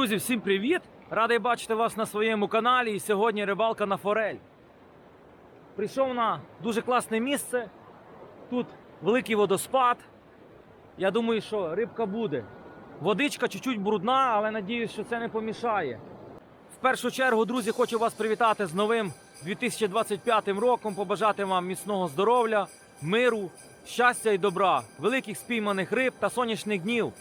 Друзі, всім привіт! Радий бачити вас на своєму каналі. І сьогодні рибалка на форель. Прийшов на дуже класне місце. Тут великий водоспад. Я думаю, що рибка буде. Водичка чуть-чуть брудна, але надіюсь, що це не помішає. В першу чергу, друзі, хочу вас привітати з новим 2025 роком, побажати вам міцного здоров'я, миру, щастя і добра, великих спійманих риб та сонячних днів.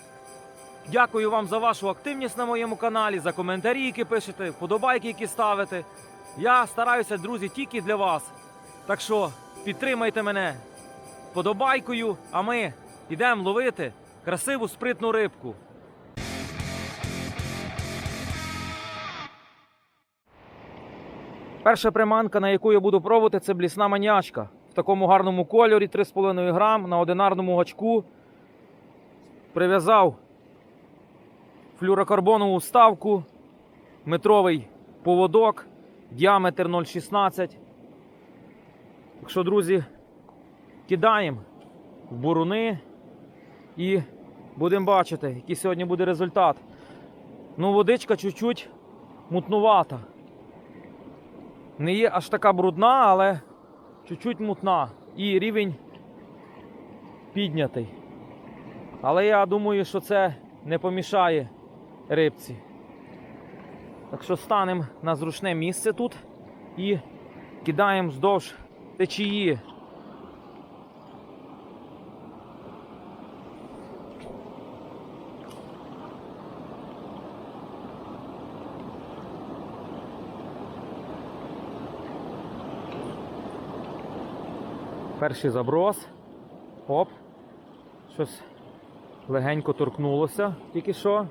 Дякую вам за вашу активність на моєму каналі, за коментарі, які пишете, вподобайки, які ставите. Я стараюся, друзі, тільки для вас. Так що підтримайте мене вподобайкою, а ми йдемо ловити красиву спритну рибку. Перша приманка, на яку я буду пробувати, це блісна манячка. В такому гарному кольорі 3,5 грам на одинарному гачку. Прив'язав флюрокарбонову вставку, метровий поводок, діаметр 0,16. Так що, друзі, кидаємо в буруни і будемо бачити, який сьогодні буде результат. Ну, водичка чуть-чуть мутнувата. Не є аж така брудна, але чуть-чуть мутна. І рівень піднятий. Але я думаю, що це не помішає рибці. Так що станемо на зручне місце тут і кидаємо вздовж течії. Перший заброс. Оп. Щось легенько торкнулося тільки що.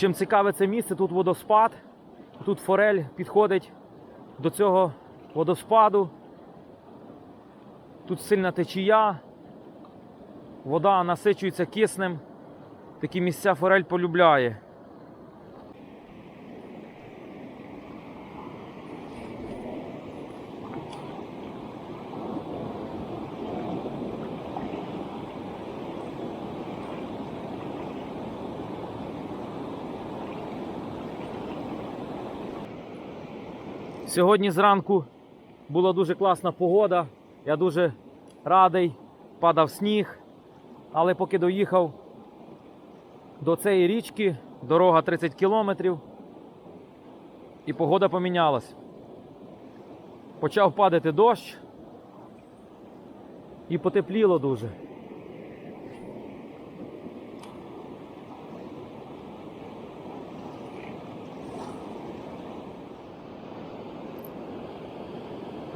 Чим цікаве це місце, тут водоспад, тут форель підходить до цього водоспаду. Тут сильна течія, вода насичується киснем. Такі місця форель полюбляє. Сьогодні зранку була дуже класна погода. Я дуже радий, падав сніг. Але поки доїхав до цієї річки, дорога 30 кілометрів, і погода помінялась. Почав падати дощ і потепліло дуже.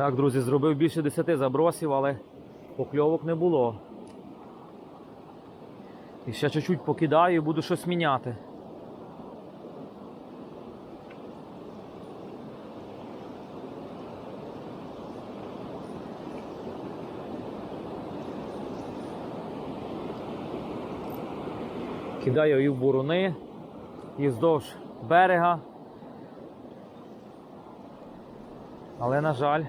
Так, друзі, зробив більше 10 забросів, але покльовок не було. І ще чуть-чуть покидаю і буду щось міняти. Кидаю і в буруни, і вздовж берега. Але, на жаль,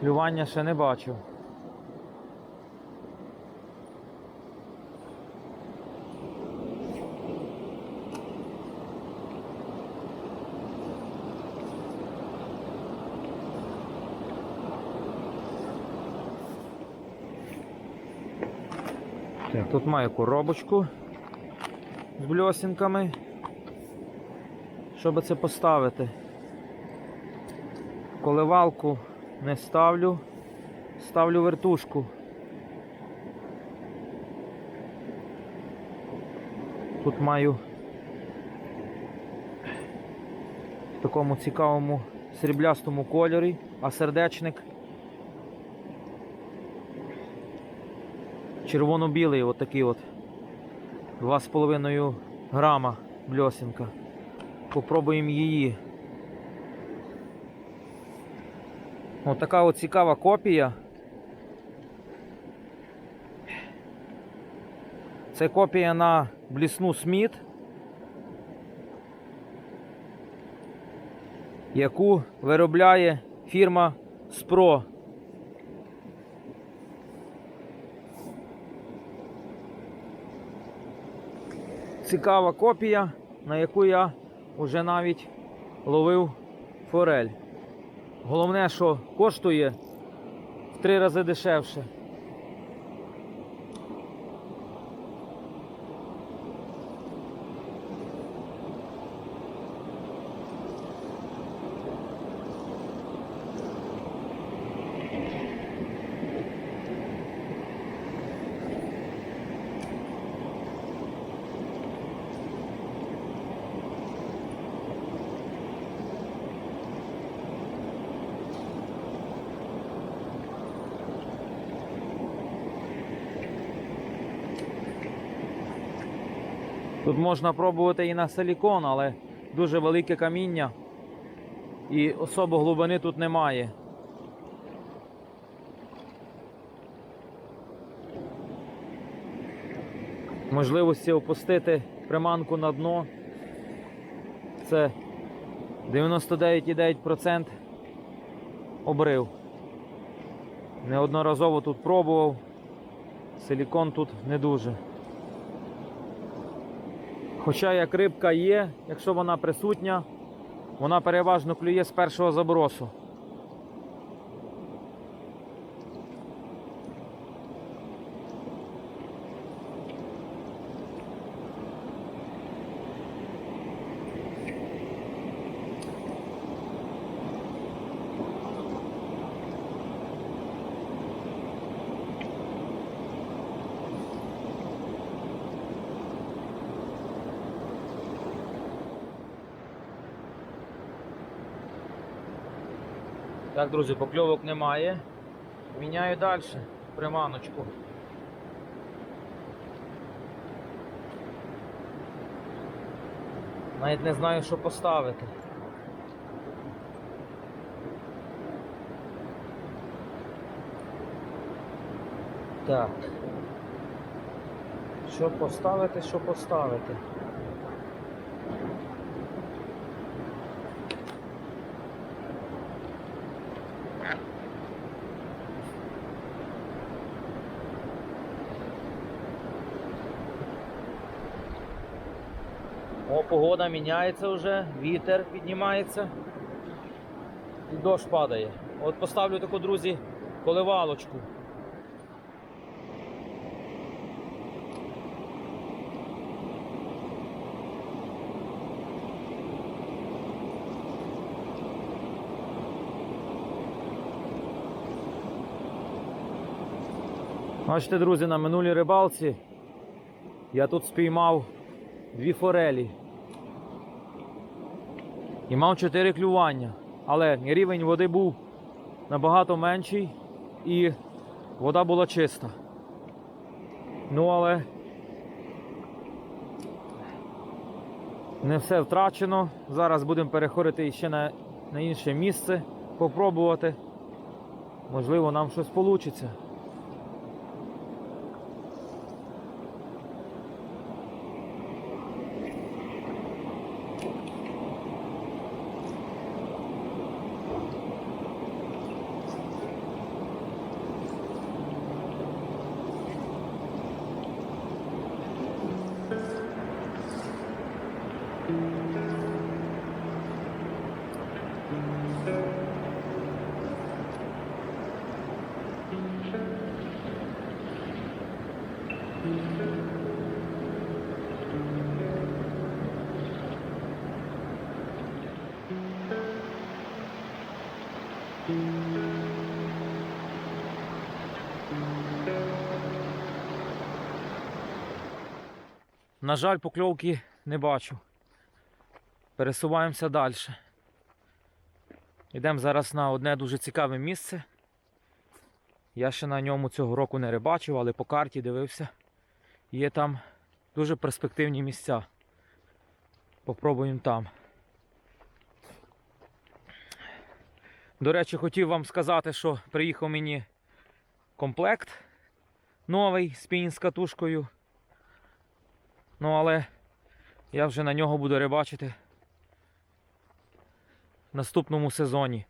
клювання ще не. Так, тут маю коробочку з бльосинками. Щоб це поставити? Коливалку не ставлю, ставлю вертушку. Тут маю в такому цікавому сріблястому кольорі, а сердечник червоно-білий, отакий от 2,5 грама бльосинка. Попробуємо її. Ось така от цікава копія. Це копія на блісну Сміт, яку виробляє фірма Спро. цікава копія, на яку я вже навіть ловив форель. Головне, що коштує в три рази дешевше. Тут можна пробувати і на силікон, але дуже велике каміння і особо глибини тут немає. Можливості опустити приманку на дно. Це 99,9% обрив. Неодноразово тут пробував. Силікон тут не дуже. Хоча як рибка є, якщо вона присутня, вона переважно клює з першого забросу. Так, друзі, покльовок немає. Міняю далі приманочку. Навіть не знаю, що поставити. Так. Що поставити, що поставити? О, погода міняється вже, вітер піднімається і дощ падає. От поставлю таку, друзі, коливалочку. Бачите, друзі, на минулій рибалці я тут спіймав дві форелі. І мав чотири клювання. Але рівень води був набагато менший і вода була чиста. Ну але не все втрачено. Зараз будемо переходити ще на, на інше місце, попробувати. Можливо, нам щось вийде. На жаль, покльовки не бачу. Пересуваємося далі. Йдемо зараз на одне дуже цікаве місце. Я ще на ньому цього року не рибачив, але по карті дивився. Є там дуже перспективні місця. Попробуємо там. До речі, хотів вам сказати, що приїхав мені комплект новий з пінь з катушкою. Ну, але я вже на нього буду рибачити в наступному сезоні.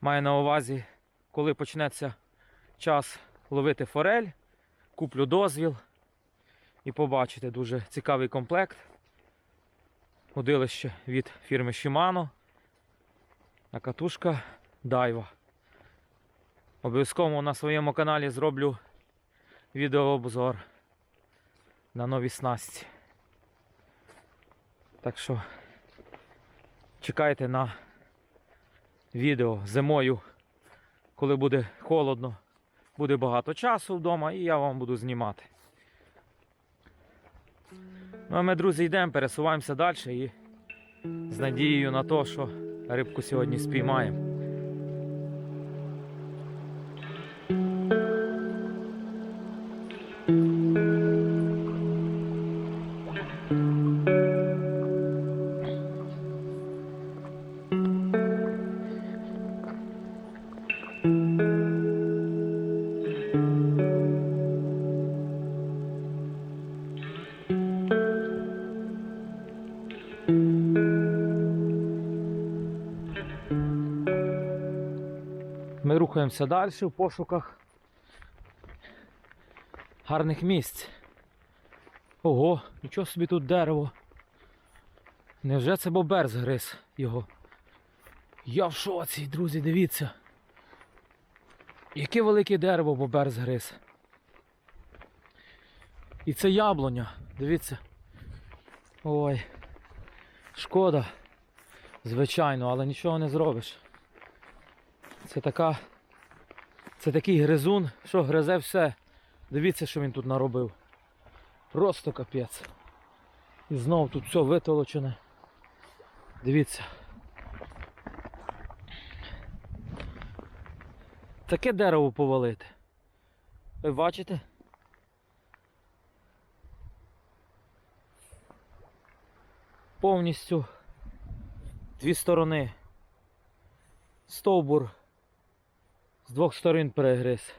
Маю на увазі, коли почнеться час ловити форель, куплю дозвіл і побачите дуже цікавий комплект. Удилище від фірми Shimano. А катушка Daiwa. Обов'язково на своєму каналі зроблю відеообзор на нові снасті. Так що чекайте на відео зимою, коли буде холодно, буде багато часу вдома, і я вам буду знімати. Ну а ми, друзі, йдемо, пересуваємося далі і з надією на те, що рибку сьогодні спіймаємо. Ми рухаємося далі в пошуках гарних місць. Ого, нічого собі тут дерево. Невже це бобер згриз його? Я в шоці, друзі, дивіться. Яке велике дерево бобер згриз. І це яблуня, дивіться. Ой. Шкода. Звичайно, але нічого не зробиш. Це така. Це такий гризун, що гризе все. Дивіться, що він тут наробив. Просто капець. І знов тут все витолочене. Дивіться. Таке дерево повалити. Ви бачите? Повністю дві сторони. Стовбур з двох сторон перегриз.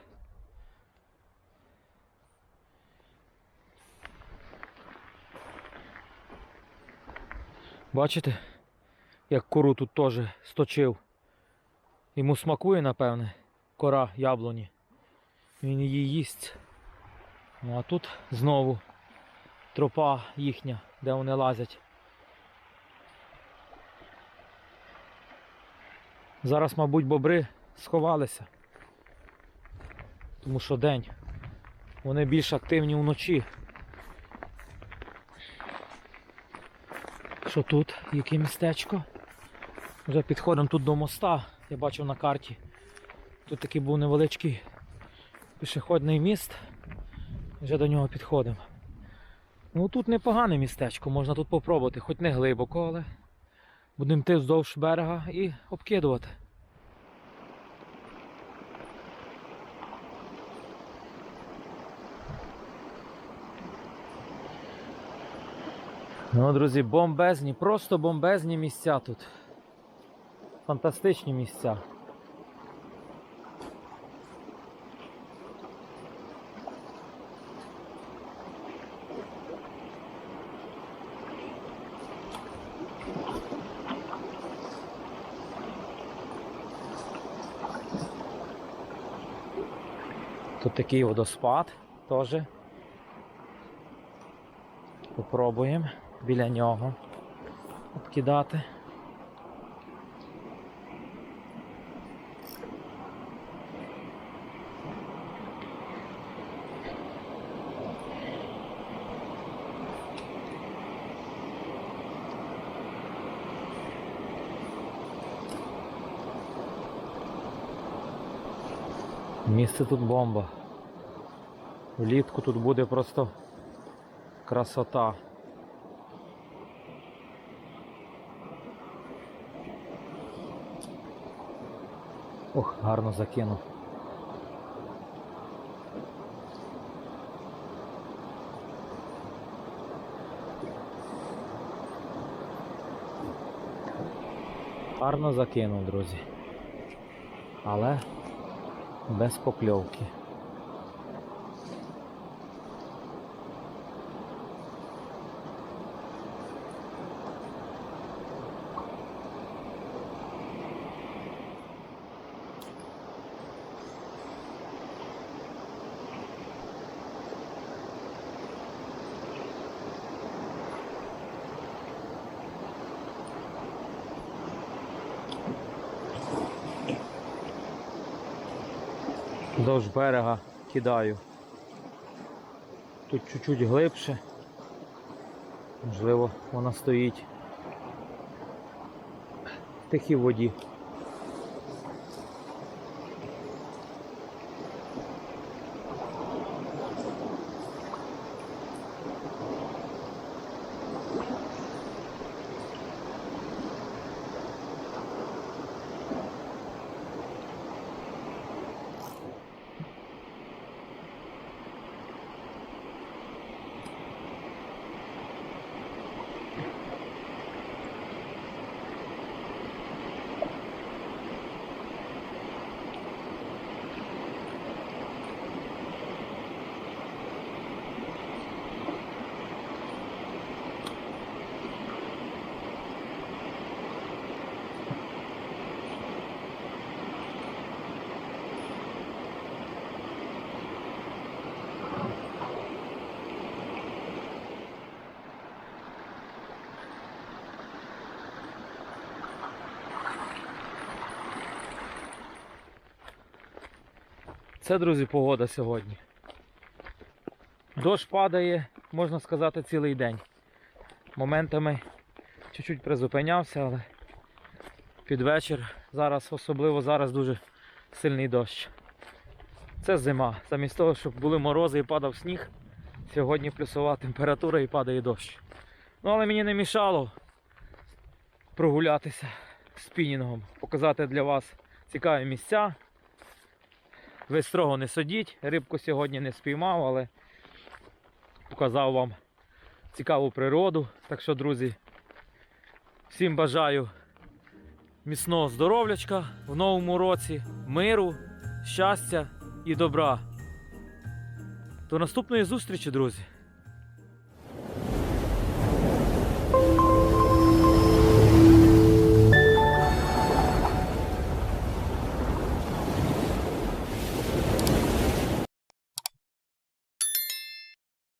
Бачите, як кору тут теж сточив. Йому смакує, напевне, кора яблуні. Він її їсть. Ну а тут знову тропа їхня, де вони лазять. Зараз, мабуть, бобри сховалися. Тому що день. Вони більш активні вночі. Що тут? Яке містечко? Вже підходимо тут до моста. Я бачив на карті. Тут такий був невеличкий пішохідний міст. Вже до нього підходимо. Ну тут непогане містечко, можна тут попробувати, хоч не глибоко, але будемо йти вздовж берега і обкидувати. Ну, друзі, бомбезні, просто бомбезні місця тут. Фантастичні місця. Тут такий водоспад теж. Попробуємо біля нього обкидати. Місце тут бомба. Влітку тут буде просто красота. Ох, гарно закинув. Гарно закинув, друзі. Але без покльовки. Вздовж берега кидаю. Тут чуть-чуть глибше. Можливо, вона стоїть в тихій воді. Це, друзі, погода сьогодні. Дощ падає, можна сказати, цілий день. Моментами чуть-чуть призупинявся, але під вечір, зараз, особливо зараз дуже сильний дощ. Це зима. Замість того, щоб були морози і падав сніг, сьогодні плюсова температура і падає дощ. Ну, але мені не мішало прогулятися спінінгом, показати для вас цікаві місця. Ви строго не судіть, рибку сьогодні не спіймав, але показав вам цікаву природу. Так що, друзі, всім бажаю міцного здоров'ячка в новому році, миру, щастя і добра. До наступної зустрічі, друзі!